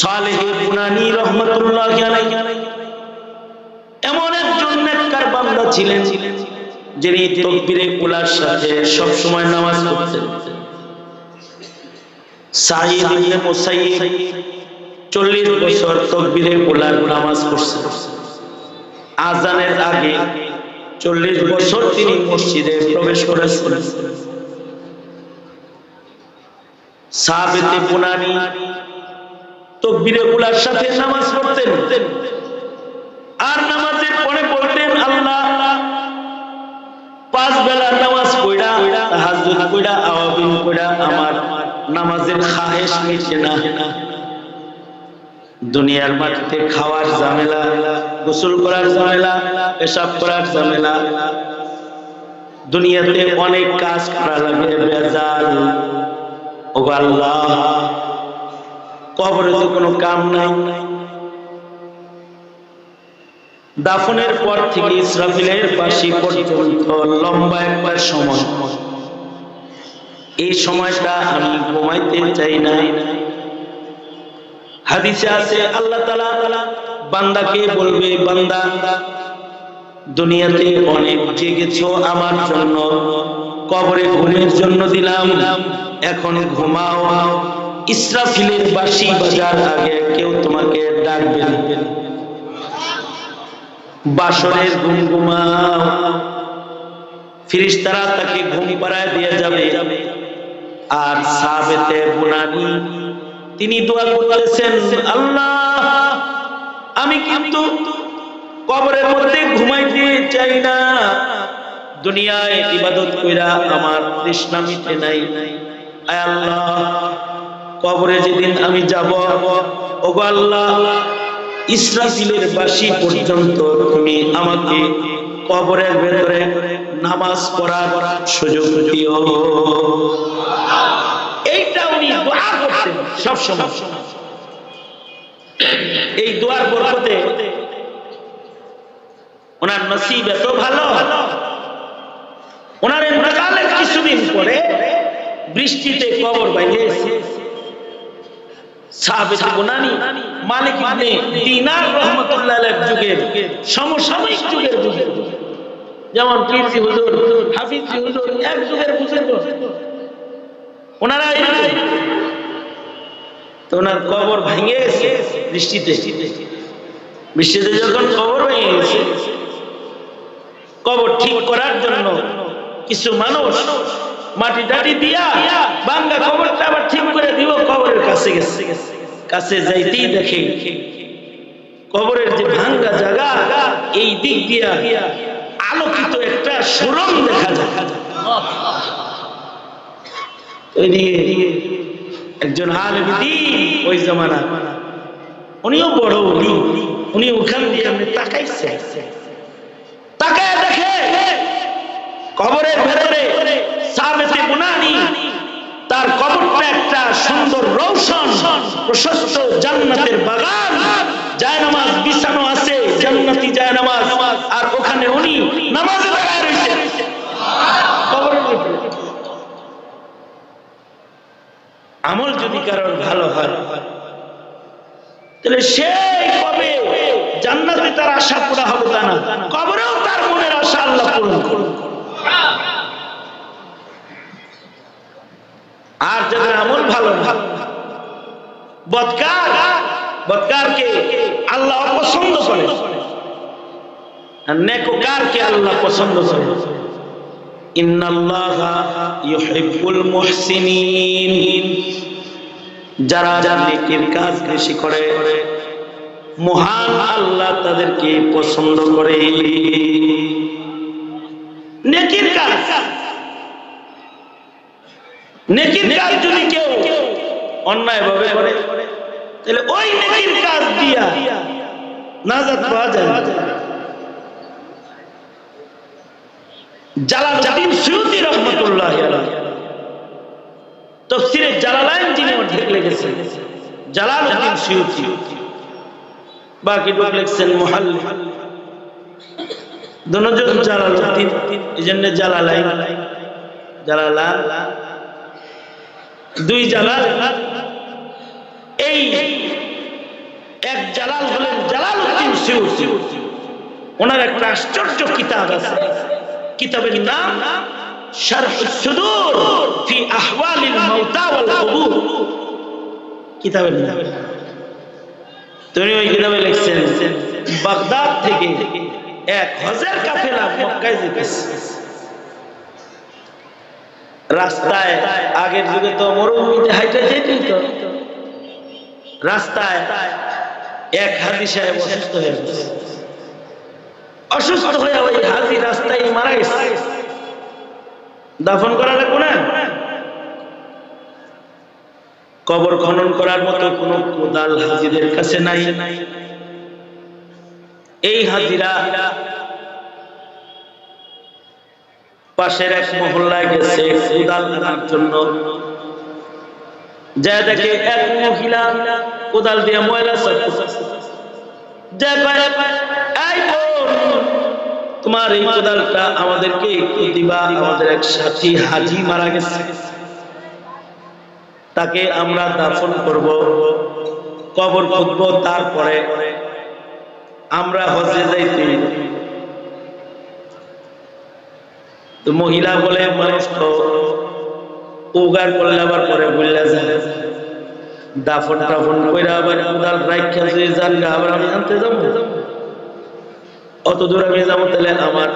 সালেহ এমন একজন নেককার বান্দা ছিলেন, যিনি তকবীরে উলার সাথে সব সময় নামাজ পড়তেন। সাঈদ ইবনে মুসাইয়িব 40 বছর তকবীরে উলার নামাজ পড়ছেন। আজানের আগে 40 বছর তিনি মসজিদে প্রবেশ করেছেন। সাবেতে বুনানি তকবীরে উলার সাথে নামাজ পড়তেন। আর নামাজের পরে বলতেন, আল্লাহ, পাঁচ বেলা নামাজ পড়া, তাহাজ্জুদ পড়া আওয়াবিন পড়া, আমার নামাজের খাহেশ মিটে না। দুনিয়ার মাটিতে খাওয়ার ঝামেলা, গোসল করার ঝামেলা, পেশাব করার ঝামেলা। দুনিয়াতে অনেক কাজ করা লাগে, বেজাল। ও আল্লাহ কবরে তো কোনো কাম নাই। দাফনের পর থেকে ইসরাফিলের পাশে পর্যন্ত লম্বা একবার সময়। এই সময়টা আমি ঘুমাইতে চাই না। হাদিসে আছে, আল্লাহ তালা বান্দাকে বলবে, বান্দা, দুনিয়াতে অনেক জেগেছো আমার জন্য। কবরে ঘুমের জন্য দিলাম। এখন ঘুমাও। ইসরাফিলের বাসি বাজার আগে কেউ তোমাকে ডাকবে বাসরের ঘুম ঘুমাও। ফিরিস্তারা তাকে ঘুম পাড়ায় দিয়ে যাবে। আর সাবেতে বুনানি তিনি দোয়া করতেছেন, আল্লাহ, আমি কিন্তু কবরের মধ্যে ঘুমাইতে চাই না। দুনিয়ায় ইবাদত কইরা আমার তৃষ্ণা মিটে নাই। আয় আল্লাহ কবরে যেদিন আমি যাব, ওগো আল্লাহ, ইসরাফিলের বাসি পর্যন্ত তুমি আমাকে কবরের ভেতরে নামাজ পড়ার সুযোগ দিও। এইটা উনি দোয়া করতেন সব সময় এই দোয়ার বরকতে ওনার নসিব এত ভালো। ওনার ইন্তেকালের কিছুদিন পরে বৃষ্টিতে কবর বাইরেছে সাহাবে বুনানি মালিক ইবনে দিনার রহমাতুল্লাহ আলাইহির যুগের সমসাময়িক যুগের যুগের যেমন পীরজি হুজুর হাফিজি হুজুর এক যুগের বুজুর্গ। ওনারা তো ওনার কবর ভেঙে গেছে বৃষ্টিতে। বৃষ্টিতে যখন কবর ভেঙে গেছে কবর ঠিক করার জন্য কিছু মানুষ মাটি টাটি দিয়া বাঙ্গা কবরটা আবার ঠিক করে দিব, কবরের কাছে গেছে। কাছে যাইতেই দেখে কবরের যে ভাঙ্গা জায়গা, এই দিক দিয়া আলোকিত একটা সুরং দেখা যায়। ওইদিকে একজন আলবিদি ওই জামানা উনিও বড় উনি উনি ওখান দিয়ে তাকাইছে তাকায় দেখে কবরের সাবেতে তার কবরটা একটা সুন্দর রৌশন, প্রশস্ত জান্নাতের বাগান। বিছানো আছে, জান্নাতি আর ওখানে উনি নামাজে লাগায় রয়েছে আমল যদি কারোর ভালো হয়, তাহলে সেই কবে জান্নাতে তার আশা পুরা হবে তা না? কবরেও তার মনের আশা আল্লাহ পূরণ করুন। আর যাদের আমল ভালো বৎকার। বৎকারকে আল্লাহ অপছন্দ করে। নেককারকে আল্লাহ পছন্দ করে? যারা নেকির কাজ বেশি করে, মহান আল্লাহ তাদেরকে পছন্দ করে। নেকির কাজ। নেকির কাজ যদি কেউ অন্যায় ভাবে করে, তাহলে ওই নেকির কাজ দিয়া নাজাত পাওয়া যায় না। জালালউদ্দিন সুয়ুতি রহমতুল্লাহ তফসিরে জালালাইন যিনি অর্ধেক লিখেছেন জালালউদ্দিন সুয়ুতি। বাকি লোক লিখছেন মুহাল দুজন জালালউদ্দিন এই জন্য জালালাইন। জালালা দুই জালাল। এই এক জালাল হলেন জালাল উদ্দিন সিউসি ওনার একটা আশ্চর্য কিতাব আছে। কিতাবের নাম শারহ সুদূর ফি আহওয়ালিল মাউতা ওয়াল কুবুর। কিতাবের নাম। তিনি ওই কিতাবে লিখছেন, বাগদাদ থেকে এক হজের কাফেলা মক্কায় যেতেছে। রাস্তায়, আগের যুগে তো মরুভূমিতে হাইটে যেতেই তো। রাস্তায় এক হাজি সাহেব অসুস্থ হয়ে গেছে। অসুস্থ হয়ে ওই হাজি রাস্তায় মারা গেছে। দাফন করা লাগবো না? কবর খনন করার মতো কোন কোদাল হাজিদের কাছে নাই। এই হাজিরা পাশের এক মহল্লায় গেছে কোদাল আনার জন্য যা দেখে এক মহিলা কোদাল দিয়ে ময়লা সাফ করতেছে। যা কয়, "এই বোন, তোমার এই কোদালটা আমাদেরকে দিবা আমাদের এক সাথী হাজি মারা গেছে তাকে আমরা দাফন করব কবর খুঁজব তারপরে আমরা হজে যাইতে তো মহিলা বলে মানুষ তো, উগার করলে আবার পরে বললে যায়। দাফন টাফন কইরা আবার কোদাল রাখা যে যান আবার আমি আনতে যাব। অত দূর আমি যাব তাহলে আমার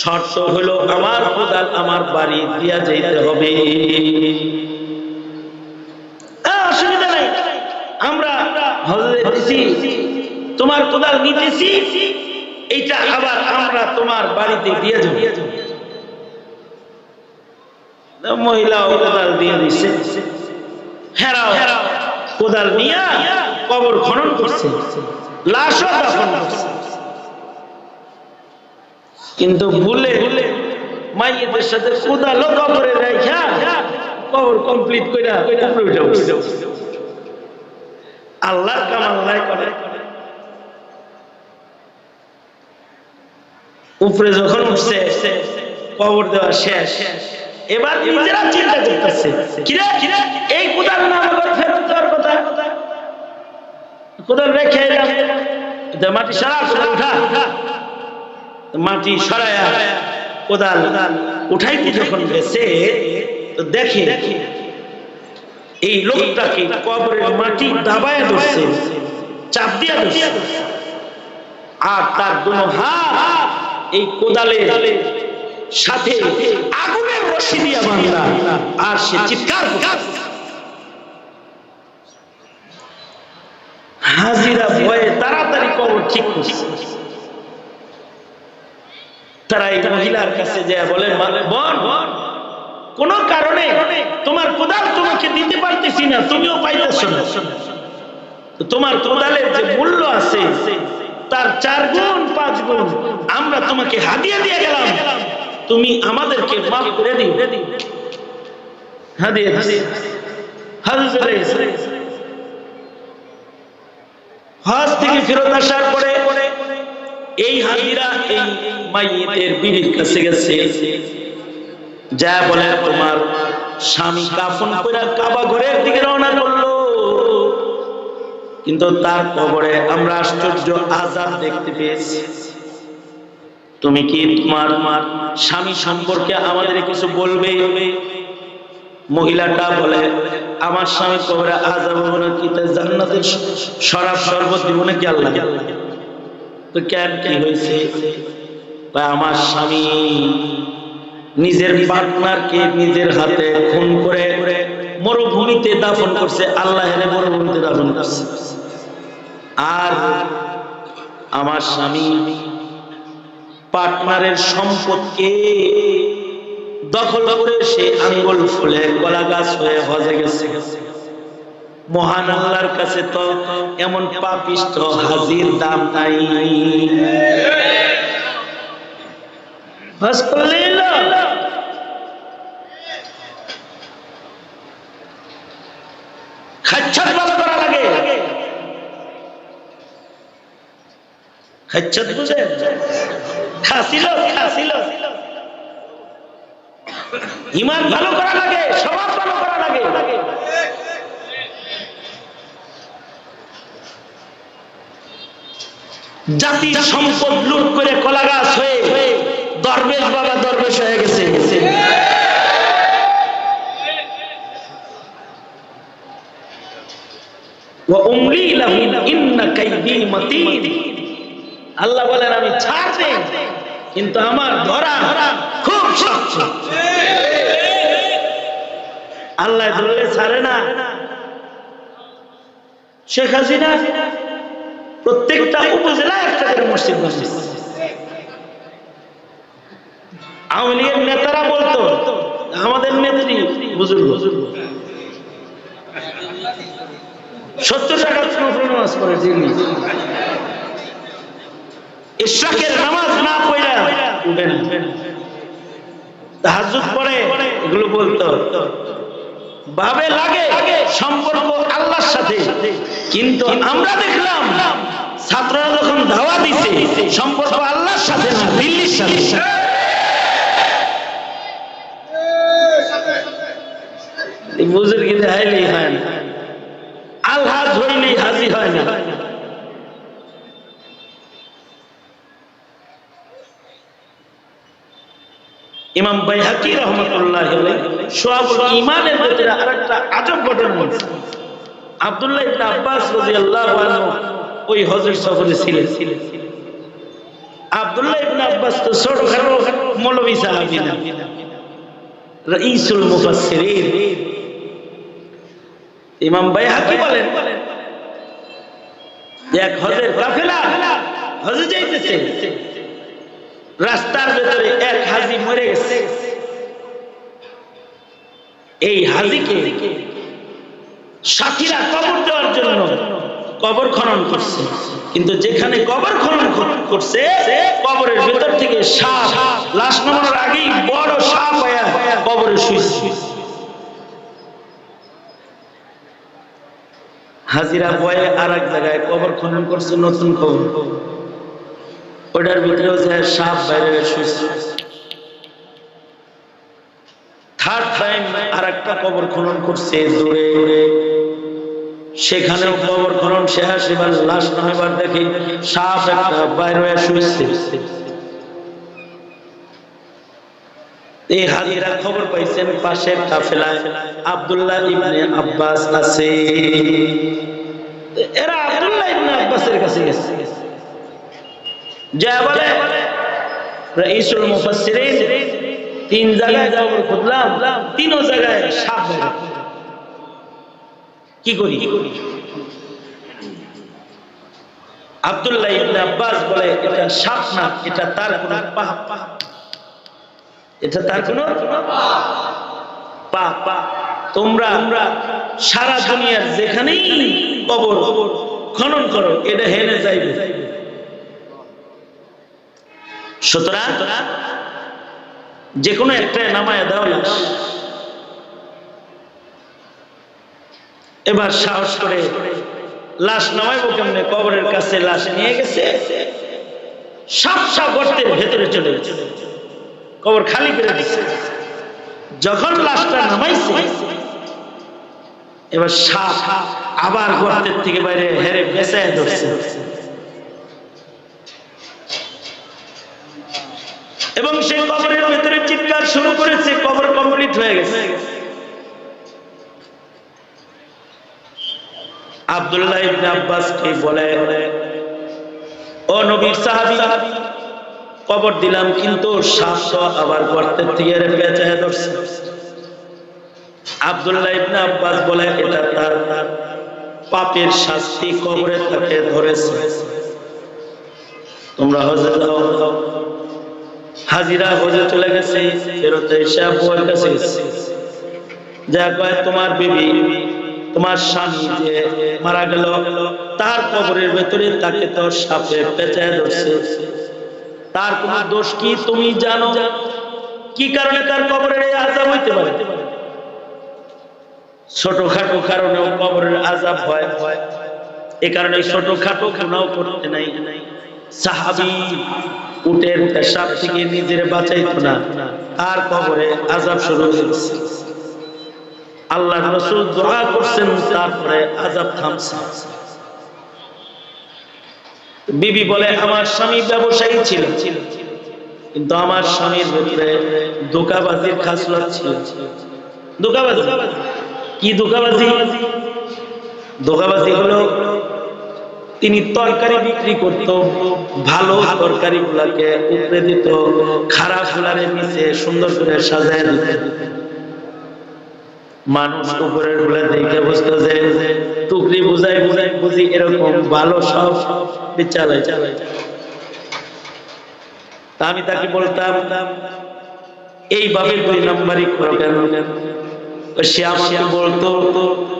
শর্ত হলো আমার কোদাল আমার বাড়ি দিয়া যাইতে হবে। আমরা তোমার কোদাল নিতেছি। এইটা আবার আমরা তোমার বাড়িতে দিয়ে যাব মহিলা কোদাল দিয়ে দিছে। হেরাও, কোদাল নিয়া কবর খনন করছে। লাশও দাফন করছে। কিন্তু ভুলে মাইয়েদের সাথে কোদালও কবরে কবর কমপ্লিট কইরা উপরে উঠে আল্লাহর কামাল নাই করে। উপরে যখন উঠছে, কবর দেওয়া শেষ। এবার নিজেরা চিন্তা করতেছে, কিরে কিরে এই কোদাল না আমার ফেরত দেওয়ার কথা? কোদাল রেখে এলাম। মাটি সারা কোদাল উঠা। মাটি সরায়া কোদাল উঠাইতে যখন গেছে, তো দেখে এই লোকটাকে কবরের মাটি দাবায় ধরছে, চাপ দিয়া ধরছে। আর তার দুনো হাত এই কোদালের সাথে আগুনের রশি দিয়া বান্ধা আর সে চিৎকার হাজিরা ভয়ে তাড়াতাড়ি কবর ঠিক করছে। তারা এই মহিলার কাছে যায় বলে "মা- বোন, কোন কারণে তোমার কোদাল তোমাকে দিতে পারতেছি না, তুমিও পাইতেছ না। তোমার কোদালের যে মূল্য আছে তার চার গুণ, পাঁচ গুণ। আমরা তোমাকে হাদিয়া দিয়ে গেলাম। তুমি আমাদেরকে মাফ করে দিও। যা বলে তোমার স্বামী কাফন করে কাবা ঘরের দিকে রওনা করল। কিন্তু তার কবরে আমরা আশ্চর্য আজাব দেখতে পেয়েছি। তুমি কি তোমার স্বামী সম্পর্কে আমাদের কিছু বলবে? মহিলাটা বলে, আমার স্বামী কবরে আজাব হবে না জান্নাতের শরাব শরবত দিব নাকি আল্লাহ তো কেন কি হয়েছে? আমার স্বামী নিজের পার্টনারকে নিজের হাতে খুন করে মরুভূমিতে দাফন করছে, আল্লাহ মরুভূমিতে দাফন করছে। আর আমার স্বামী পার্টনারের সম্পদকে দখল করে সে আঙ্গুল ফুলে কলা গাছ হয়ে হজে গেছে। মহান আল্লাহর কাছে তো এমন পাপিষ্ট হাজির দাম নাই। করলেই না। খাচ্ছাত ভালো করা লাগে। বুঝে খাসিল খাসিল। ইমান ভালো করা লাগে, স্বভাব ভালো করা লাগে। জাতির সম্পদ লুট করে কলা গাছ হয়ে দরবেশ বাবা দরবেশ হয়ে গেছে। আল্লাহ বলেন, আমি ছাড় কিন্তু আমার ধরা খুব শক্ত। আল্লাহ ধরলে ছাড়ে না। শেখ হাসিনা প্রত্যেকটা উপজেলায় একটা করে মসজিদ মসজিদ আওয়ামী লীগের নেতারা বলতো, আমাদের নেত্রী বুজুর্গ। সত্তর টাকা নামাজ পড়ে দিল্লি ইশরাকের নামাজ না উঠে না। পড়ে, এগুলো বলতো। ভাবে লাগে সম্পর্ক আল্লাহর সাথে। কিন্তু আমরা দেখলাম, ছাত্ররা যখন ধাওয়া দিছে, সম্পর্ক আল্লাহর সাথে না, দিল্লির সাথে। বুঝের কিন্তু হাইলেই হয় না। আল্লাহ ধরিলেই হাজি হয় না। ইমাম বাইহাকি রহমতুল্লাহ সোয়াবুল ইমানের ভিতরে আরেকটা আজব ঘটনা আছে আব্দুল্লাহ ইবনে আব্বাস রাদিয়াল্লাহু আনহু ওই হজের সফরে ছিলেন। আব্দুল্লাহ ইবনে আব্বাস তো ছোটখাটো মৌলভী সাহাবী না। রাইসুল মুফাসসিরিন। ইমাম বাইহাকি বলেন এক হজের কাফেলা হজে যাইতেছে, রাস্তার ভেতরে এক হাজি মরে গেছে। এই হাজিকে সাথীরা কবর দেওয়ার জন্য কবর খনন করছে। কিন্তু যেখানে কবর খনন করছে, কবরের ভেতর থেকে সাপ, লাশ নামানোর আগেই বড় সাপ হয়ে কবরে শুয়েছে হাজিরা বয়ে আর এক জায়গায় কবর খনন করছে নতুন কবর। ওটার ভিতরেও যে সাপ বাইরে শুয়েছে থার্ড টাইম আর একটা কবর খনন করছে দূরে। সেখানেও কবর খনন শেষ, এবার লাশ না এবার দেখি সাপ একটা বাইরে শুয়েছে এই হাজিরা খবর পাইছেন পাশের কাফেলায় আব্দুল্লাহ ইবনে আব্বাস আছে। এরা আব্দুল্লাহ ইবনে আব্বাসের কাছে গেছে। যা বলে, রাইসুল মুফাসসিরিন, তিন জায়গায় কবর খুঁজলাম, তিনও জায়গায় সাপ। কি করি? আব্দুল্লাহ ইবনে আব্বাস বলে, এটা সাপ না, এটা তার কোন পাপ। এটা তার কোন তোমরা সারা দুনিয়ার যেখানেই কবর খনন করো, এটা হেনে যাইবে। সুতরাং যে কোনো একটা নামায় দেওয়া এবার সাহস করে লাশ নামাইবো কেমনে? কবরের কাছে লাশ নিয়ে গেছে সাপ সাপ গর্তের ভেতরে চলে গেছে। কবর খালি করে দিচ্ছে যখন লাশটা নামাইছে এবার সাপ আবার গর্তের থেকে বাইরে হেরে বেসায় ধরছে। এবং সে কবরের ভেতরে চিৎকার শুরু করেছে কবর কমপ্লিট হয়ে গেছে। আব্দুল্লাহ ইবনে আব্বাস কে বলে ও নবীর সাহাবী কবর দিলাম, কিন্তু সাপ আবার গর্তের থেকে পেঁচায় ধরছে। আব্দুল্লাহ ইবনে আব্বাস বলে, এটা তার পাপের শাস্তি কবরে তাকে ধরেছে। তোমরা হজে যাও। হাজিরা হজে চলে গেছে, ফেরত এসে আব্বুর কাছে যা কয়, তোমার বিবি, তোমার স্বামী যে মারা গেল, তার কবরের ভেতরে তাকে তো সাপে পেঁচায় ধরছে। তার কোন দোষ কি তুমি জানো? কি কারণে তার কবরের এই আজাব হইতে পারে? ছোটখাটো কারণেও কবরের আজাব হয়। এ কারণে ছোটখাটো গুনাও করতে নাই। সাহাবি উটের পেশাব থেকে নিজের বাঁচাইতো না। তার কবরে আজাব শুরু হয়েছে আল্লাহ রসুল দোয়া করছেন, তারপরে আজাব থামছে। বিবি বলে, আমার স্বামী ব্যবসায়ী ছিল, কিন্তু আমার স্বামীর ভেতরে দোকাবাজির খাসলত ছিল। দোকাবাজি কি দোকাবাজি দোকাবাজি হলো, তিনি তরকারি বিক্রি করত, ভালো তরকারি গুলাকে উপরে দিত খারাপ গুলারে নিচে সুন্দর করে সাজায় মানুষ উপরেরগুলা দেখে বুঝতো যে টুকরি বুঝাই বুঝাই, বুঝি, এরকম ভালো সব চালাই চালাই। তা আমি তাকে বলতাম এইভাবে দুই নম্বরই করো কেন সে আমাকে বলতো,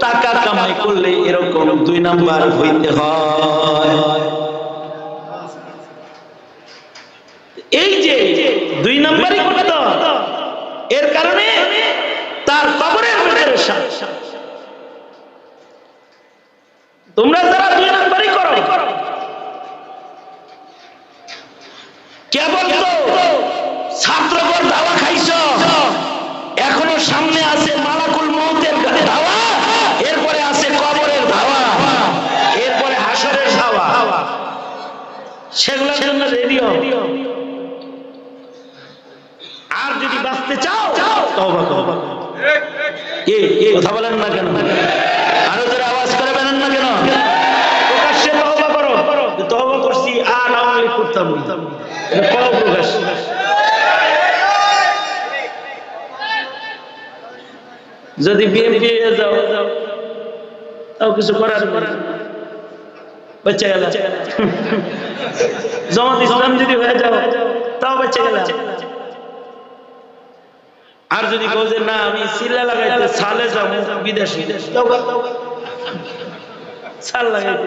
টাকা কামাই করলে এরকম দুই নাম্বার হইতে হয়। এই যে, দুই নাম্বারই করত, এর কারণে তার কবরের ভেতরে সাপ। তোমরা যারা দুই নাম্বারই করো। কেবল ছাত্রগর দাওয়া খাইছ। এখনও সামনে আছে মালাকুল মৌতের ধাওয়া এরপরে আছে কবরের ধাওয়া এরপরে হাসরের ধাওয়া। সেগুলোর জন্য রেডিও আর যদি বাঁচতে চাও এ এ কথা বলেন না কেন? আরও জোরে আওয়াজ করে বলেন না কেন প্রকাশ্যে তওবা করো যে তওবা করছি আর প্রকাশ্যে যদি বিএনপি যাও, তাও কিছু করার। বাচ্চা গেল জামাত ইসলাম যদি হয়ে যাও, তাও বাচ্চা গেল আর যদি বল যে, না, আমি সিলা লাগাইতে সালে যাব বিদেশি। সাল লাগাইতে।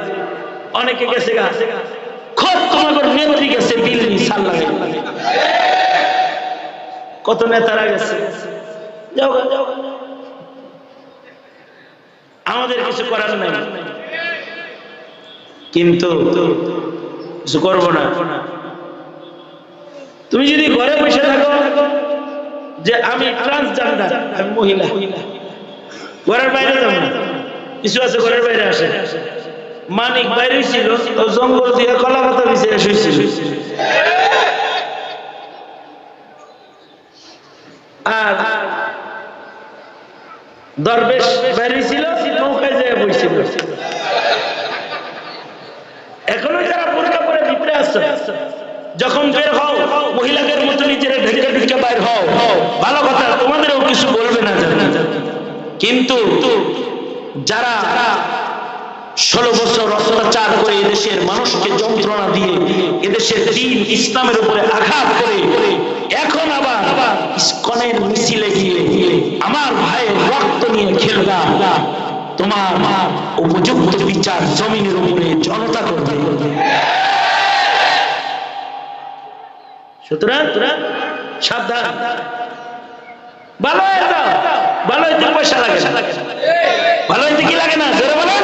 অনেকে গেছে গা। কত নেতারা গেছে। আমাদের কিছু করার নাই। কিন্তু কিছু করব না। তুমি যদি ঘরে বসে থাকো যে আমি ট্রান্সজেন্ডার আমি মহিলা, ঘরের বাইরে যাব কিছু আছে, ঘরের বাইরে আসে। মানিক বাইরে ছিল ও জঙ্গল দিয়ে কলা পাতা বিছিয়ে শুয়েছিল আর দরবেশ বাইরে ছিল, নৌকায় যায় বইছিল এখনও যারা বোরকা পরে ভিতরে আসছে যখন বের হও, মহিলাদের মতো নিজের ঢেকে ঢেকে বাইর হও। ভালো কথা, তোমাদেরও কিছু বলবে না কিন্তু যারা ষোলো বছর অত্যাচার করে এদেশের মানুষকে যন্ত্রণা দিয়ে, এদেশের দিন ইসলামের উপরে আঘাত করে, এখন আবার ইস্কনের মিছিলে গিয়ে আমার ভাইয়ের রক্ত নিয়ে খেলবা তোমার উপযুক্ত বিচার জমিনের উপরে জনতা করবে। সুতরাং সাবধান। ভালো ভালো পয়সা লাগে ভালো কি লাগে না? বলেন।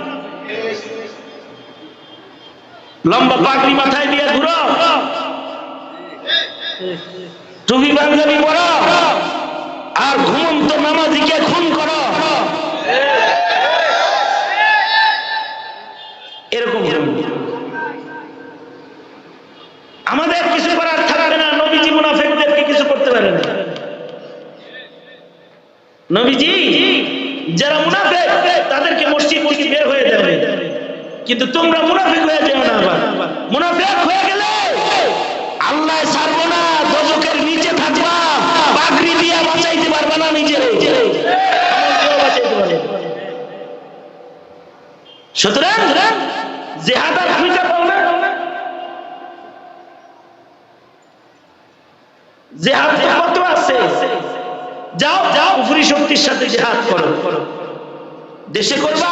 লম্বা পাগড়ি মাথায় দিয়ে ঘুরো। টুপি পাঞ্জাবি পরো। আর ঘুমন্ত নামাজিকে খুন করো। এরকম আমাদের কিছু করার থাকবে না, নবীজি মুনাফিকদেরকে কিছু করতে পারে না। নবীজি, যারা মুনাফিক, তাদেরকে মসজিদ থেকে বের হয়ে যাবে কিন্তু তোমরা মুনাফিক হয়ে যাও না আবার। মুনাফিক হয়ে গেলে আল্লাহ ছাড়বো না দজকের নিচে থাকবা পাগড়ি দিয়া বাঁচাইতে পারবা না নিজের। সুতরাং জেহাদ আর খুঁজে পাও না। জেহাদ কত আছে। যাও যাও উপরি শক্তির সাথে জেহাদ করো। দেশে করবা?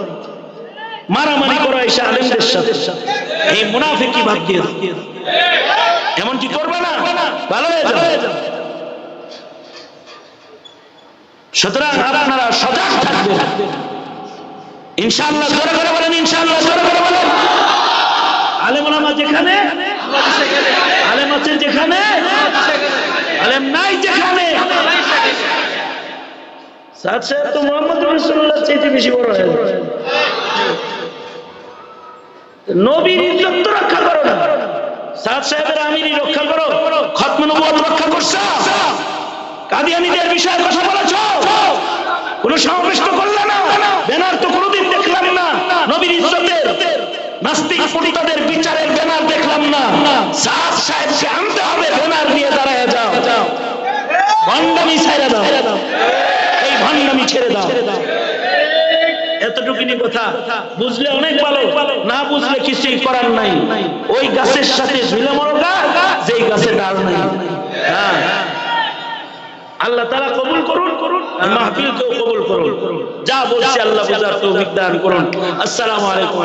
মারামারি করো এসে আলেমদের সাথে। এই মুনাফিকি বাদ দিয়ে এমন কি করবে না। ভালো হয়ে যাও সুতরাং আপনারা সজাগ থাকবেন। ইনশাআল্লাহ জোরে করে বলেন ইনশাআল্লাহ জোরে করে বলেন। আলেম ওলামা যেখানে আলেম আছে যেখানে আলেম নাই যেখানে। তো মোহাম্মদ রসুল্লাহ চাইতে বেশি বড় হয়ে। নবীর ইজ্জত তো রক্ষা করো না। সাদ সাহেবের আমিরি রক্ষা করো, খতম নবুয়ত রক্ষা করছ। কাদিয়ানীদের বিষয়ে কথা বলেছ? কোন সমাবেশ তো করলে না। ব্যানার তো কোনোদিন দেখলাম না। নবীর ইজ্জতের নাস্তিক পণ্ডিতদের বিচারের ব্যানার দেখলাম না। সাদ সাহেবকে আনতে হবে, ব্যানার নিয়ে দাঁড়ায় যাও। ভণ্ডামি ছেড়ে দাও। এই ভণ্ডামি ছেড়ে দাও। এতটুকুনি কথা। বুঝলে অনেক ভালো, না বুঝলে কিছুই করার নাই। ওই গাছের সাথে ঝুলে মরো গা, যেই গাছে ডাল নাই। হ্যাঁ। আল্লাহ তালা কবুল করুন করুন মাহফিলকেও কবুল করুন। যা বলছি আল্লাহ বুঝার তৌফিক দান করুন। আসসালামু আলাইকুম